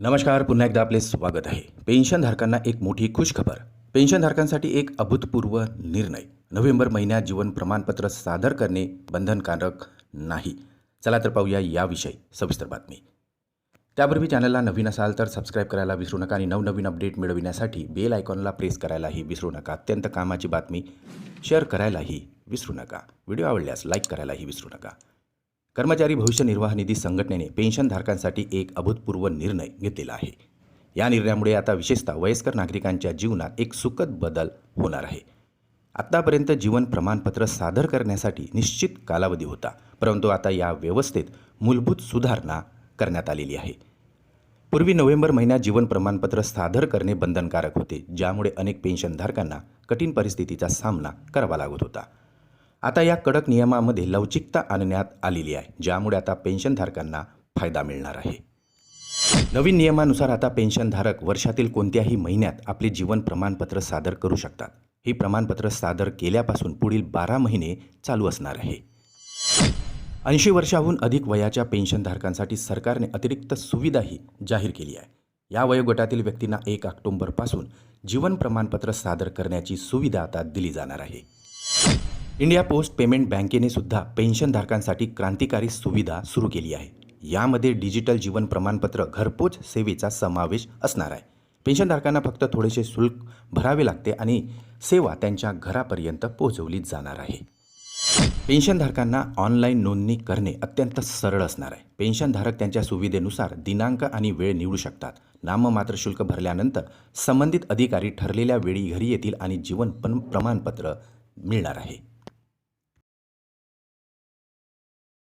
नमस्कार पुन्हा एकदा आपले स्वागत आहे. पेन्शनधारकांना एक मोठी खुशखबर. पेन्शनधारकांसाठी एक अभूतपूर्व निर्णय. नोव्हेंबर महिन्यात जीवन प्रमाणपत्र सादर करणे बंधनकारक नाही. चला तर पाहूया याविषयी सविस्तर बातमी. त्यापूर्वी चॅनलला नवीन असाल तर सबस्क्राईब करायला विसरू नका आणि नवनवीन अपडेट मिळविण्यासाठी बेल आयकॉनला प्रेस करायलाही विसरू नका. अत्यंत कामाची बातमी शेअर करायलाही विसरू नका. व्हिडिओ आवडल्यास लाईक करायलाही विसरू नका. कर्मचारी भविष्य निर्वाह निधी संघटनेने पेन्शनधारकांसाठी एक अभूतपूर्व निर्णय घेतलेला आहे. या निर्णयामुळे आता विशेषतः वयस्कर नागरिकांच्या जीवनात एक सुखद बदल होणार आहे. आत्तापर्यंत जीवन प्रमाणपत्र सादर करण्यासाठी निश्चित कालावधी होता परंतु आता या व्यवस्थेत मूलभूत सुधारणा करण्यात आलेली आहे. पूर्वी नोव्हेंबर महिन्यात जीवन प्रमाणपत्र सादर करणे बंधनकारक होते ज्यामुळे अनेक पेन्शनधारकांना कठीण परिस्थितीचा सामना करावा लागत होता. आता या कडक नियमामध्ये लवचिकता आणण्यात आलेली आहे ज्यामुळे आता पेन्शनधारकांना फायदा मिळणार आहे. नवीन नियमानुसार आता पेन्शनधारक वर्षातील कोणत्याही महिन्यात आपले जीवन प्रमाणपत्र सादर करू शकतात. हे प्रमाणपत्र सादर केल्यापासून पुढील बारा महिने चालू असणार आहे. ऐंशी वर्षाहून अधिक वयाच्या पेन्शनधारकांसाठी सरकारने अतिरिक्त सुविधाही जाहीर केली आहे. या वयोगटातील व्यक्तींना एक ऑक्टोंबरपासून जीवन प्रमाणपत्र सादर करण्याची सुविधा आता दिली जाणार आहे. इंडिया पोस्ट पेमेंट बँकेने सुद्धा पेन्शनधारकांसाठी क्रांतिकारी सुविधा सुरू केली आहे. यामध्ये डिजिटल जीवन प्रमाणपत्र घरपोच सेवेचा समावेश असणार आहे. पेन्शनधारकांना फक्त थोडेसे शुल्क भरावे लागते आणि सेवा त्यांच्या घरापर्यंत पोहोचवली जाणार आहे. पेन्शनधारकांना ऑनलाईन नोंदणी करणे अत्यंत सरळ असणार आहे. पेन्शनधारक त्यांच्या सुविधेनुसार दिनांक आणि वेळ निवडू शकतात. नाममात्र शुल्क भरल्यानंतर संबंधित अधिकारी ठरलेल्या वेळी घरी येतील आणि जीवन पण प्रमाणपत्र मिळणार आहे.